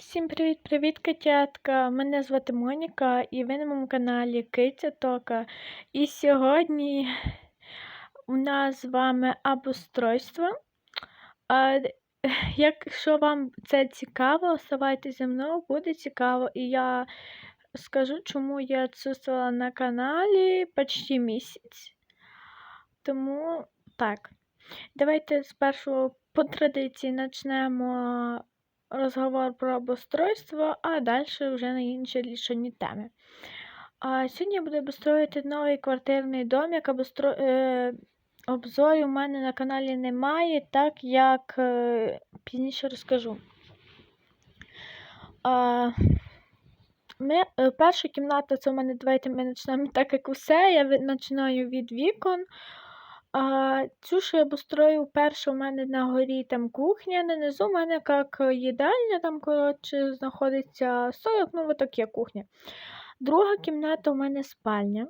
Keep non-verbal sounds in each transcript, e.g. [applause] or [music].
Всім привіт-привіт, котятка! Мене звати Моніка і ви на моєму каналі Киця Тока. І сьогодні у нас з вами обустройство. А, [laughs] якщо вам це цікаво, оставайтеся зі мною, буде цікаво. І я скажу, чому я відсутствувала на каналі почти місяць. Тому так. Давайте спершу по традиції почнемо розговор про обустройство, а далі вже на інші рішені теми. А Сьогодні я буду обустроювати новий квартирний домик. Обустро... Е... Обзорів у мене на каналі немає, так як е... пізніше розкажу. А... Ми... Е, перша кімната це у мене, давайте ми почнемо так, як усе. Я починаю від вікон. А, Цю обустрою перше у мене на горі там кухня, на низу у мене як їдальня, там, коротше, знаходиться столик, ну от таке кухня. Друга кімната у мене спальня.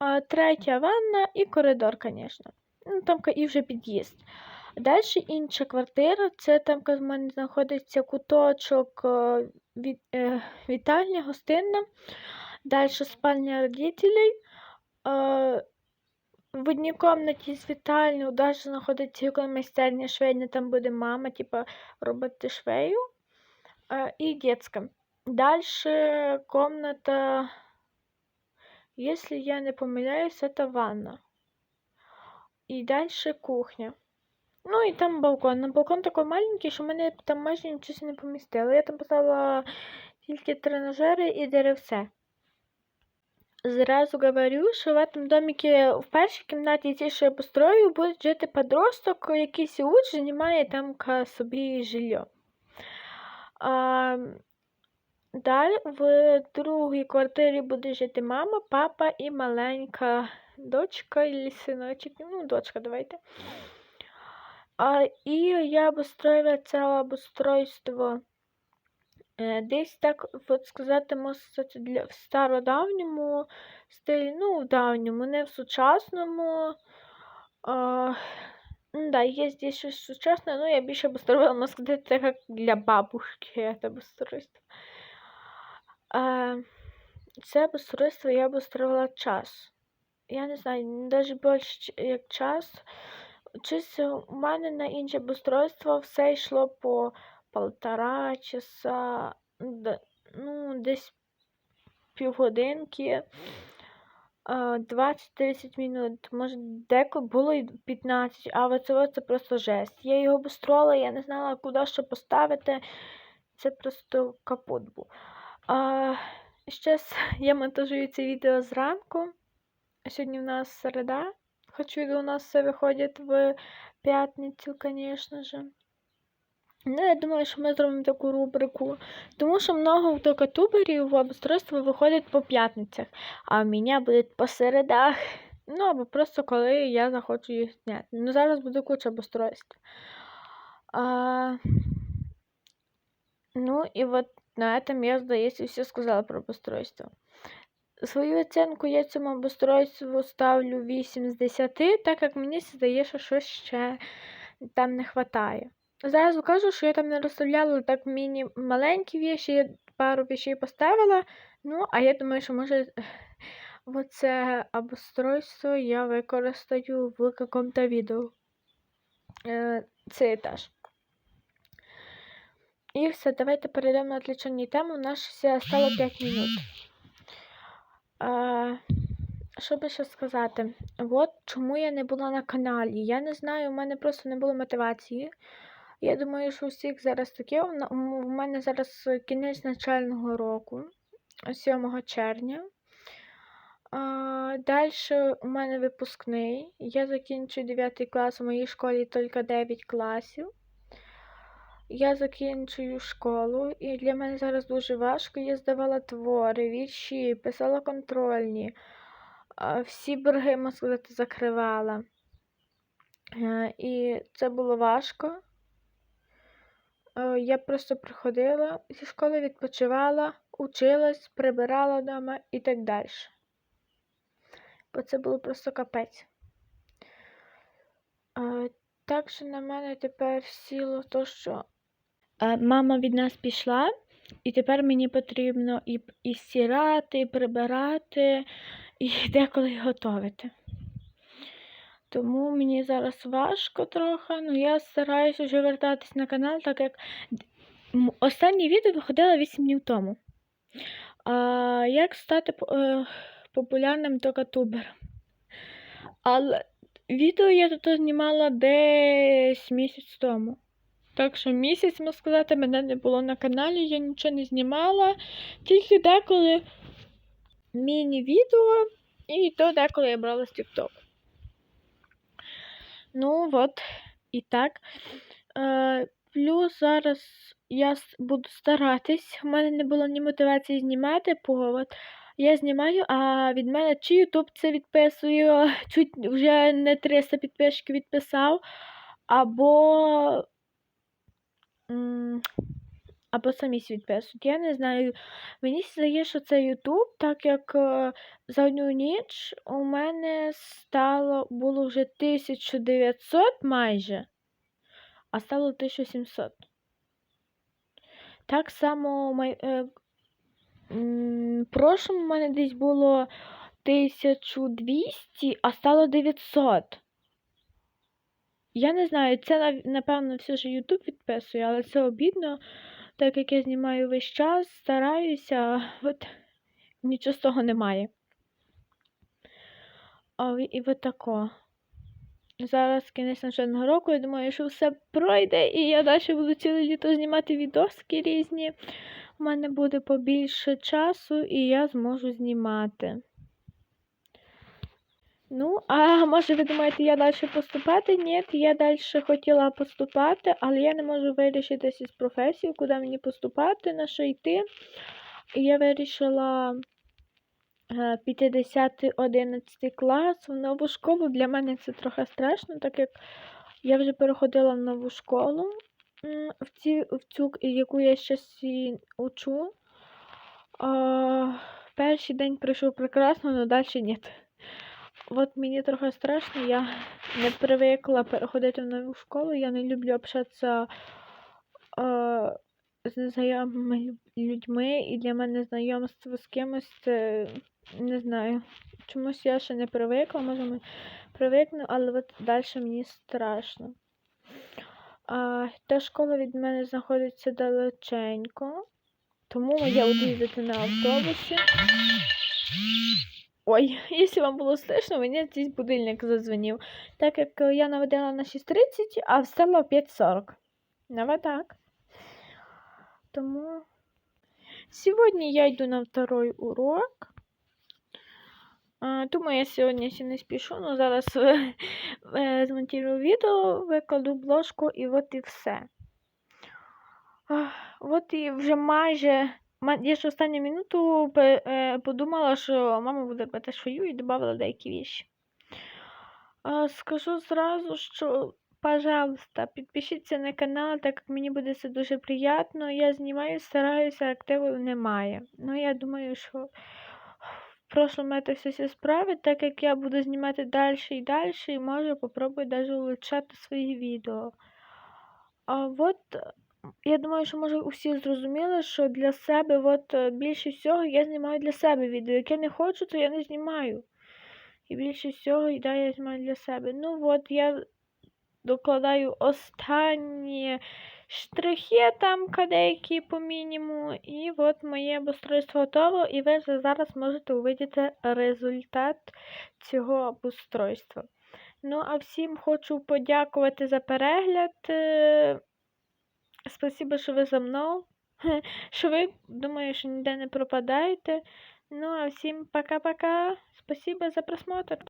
А, Третя ванна і коридор, звісно. Ну, там і вже під'їзд. Далі інша квартира, це там в мене знаходиться куточок від, е, вітальня, гостинна. Далі спальня родителей. Е, в одній кімнаті з вітальню далі знаходиться майстерня швейня, там буде мама, типа, робити швею. І дитяча. Далі комната, если я не помиляюсь, это ванна. І далі кухня. Ну і там балкон. На балкон такий маленький, що мене там майже нічого не помістило. Я там поставила тільки тренажери і деревце. Зразу говорю, що в этом домике в першій кімнаті ті, що я построю, буде жити подросток, якийсь учень і має там собі жилье. А, Далі в другій квартирі буде жити мама, папа і маленька дочка і синочок. Ну, дочка, давайте. А, І я обустроила це обустройство десь так, от сказати, для, в стародавньому стилі, ну, в давньому, не в сучасному. А, да, є здесь щось сучасне, ну я більше обустроїла, можна сказати, це як для бабушки це обустройство. А, це обустройство я обустроїла час. Я не знаю, навіть більше як час. Чись у мене на інше обустройство все йшло по полтора часа, ну, десь півгодинки, 20-30 минут, може, деколи було і 15, а це, це просто жесть. Я його обустроїла, я не знала, куди що поставити. Це просто капут був. А, Зараз [laughs] я монтажую це відео зранку. Сьогодні в нас середа. Хочу, у нас все виходить в п'ятницю, звісно же. Ну, я думаю, що ми зробимо таку рубрику, тому що много токатуберів в обустройство виходить по п'ятницях, а у мене буде по середах. Ну, або просто коли я захочу їх зняти. Ну, зараз буде куча обустройств. А... Ну, і от на этом я, здається, все сказала про обустройство. Свою оцінку я цьому обустройству ставлю 8 з 10, так як мені здається, що щось ще там не вистачає. Зразу кажу, що я там не розставляла так міні маленькі віші, я пару вішей поставила. Ну, а я думаю, що може [sighs] оце обустройство я використаю в каком-то відео. Е, Цей етаж. І все, давайте перейдемо на відлічені теми. У нас стало 5 минут. А, що би ще сказати? От чому я не була на каналі. Я не знаю, у мене просто не було мотивації. Я думаю, що у всіх зараз таке. У мене зараз кінець навчального року, 7 червня. Далі у мене випускний. Я закінчую 9 клас, у моїй школі тільки 9 класів. Я закінчую школу, і для мене зараз дуже важко. Я здавала твори, вірші, писала контрольні, всі борги, можна сказати, закривала. Е, і це було важко. Е, я просто приходила зі школи, відпочивала, училась, прибирала вдома і так далі. Бо це було просто капець. Е, так що на мене тепер сіло то, що Е, Мама від нас пішла, і тепер мені потрібно і, і стирати, і прибирати, і [laughs] деколи готувати. Тому мені зараз важко трохи, але я стараюся вже вертатись на канал, так як останнє відео виходило 8 днів тому. А, як стати е, популярним токатубером? Але відео я тут знімала десь місяць тому. Так що місяць, можна сказати, мене не було на каналі, я нічого не знімала, тільки деколи міні-відео, і то деколи я брала з TikTok. Ну от, і так. Е, плюс зараз я буду старатись. У мене не було ні мотивації знімати повод. Я знімаю, а від мене чи Ютуб це відписує, [laughs] чуть вже не 300 підписчиків відписав, або. Або самі свій відписують. Я не знаю. Мені здається, що це Ютуб, так як е, за одну ніч у мене стало було вже 1900 майже, а стало 1700. Так само май, е, в прошлому у мене десь було 1200, а стало 900. Я не знаю, це напевно все ж Ютуб відписує, але це обідно, так як я знімаю весь час, стараюся, от нічого з того немає. А і от тако. Зараз кінець навчального року, я думаю, що все пройде, і я далі буду ціле літо знімати відоски різні. У мене буде побільше часу, і я зможу знімати. Ну, а може ви думаєте, я далі поступати? Ні, я далі хотіла поступати, але я не можу вирішитися з професією, куди мені поступати, на що йти. І я вирішила е, піти 10-11 клас в нову школу. Для мене це трохи страшно, так як я вже переходила в нову школу, в, ці, в цю, яку я і учу. Перший день пройшов прекрасно, але далі ні. От мені трохи страшно, я не привикла переходити в нову школу, я не люблю общатися е, з незнайомими людьми, і для мене знайомство з кимось це не знаю. Чомусь я ще не привикла, може привикну, але от далі мені страшно. А, та школа від мене знаходиться далеченько, тому я буду їздити на автобусі. Ой, [laughs] якщо вам було слышно, мені здесь будильник задзвонив. Так як я наведела на 6.30, а встала в 5.40. Ну, так. Тому сьогодні я йду на второй урок. Думаю, я сьогодні ще не спішу, але зараз е, [laughs] е, змонтую відео, викладу бложку і от і все. От і вже майже. Я останню минуту е, подумала, що мама буде робити швою і додала деякі віші. Скажу зразу, що, пожалуйста, підпишіться на канал, так як мені буде це дуже приємно. Я знімаю, стараюся, активу немає. Ну, я думаю, що в прошлому це все справить, так як я буду знімати далі і далі, і може попробую навіть улучшати свої відео. А от я думаю, що може усі зрозуміли, що для себе, от е, більше всього я знімаю для себе відео. Як я не хочу, то я не знімаю. І більше всього, да, я знімаю для себе. Ну от я докладаю останні штрихи там деякі по мінімуму. І от моє обустройство готово, і ви вже зараз можете увидіти результат цього обустройства. Ну, а всім хочу подякувати за перегляд. Спасибо, що ви за мною. Що ви, думаю, що ніде не пропадаєте. Ну, а всім пока-пока. Спасибо за просмотр.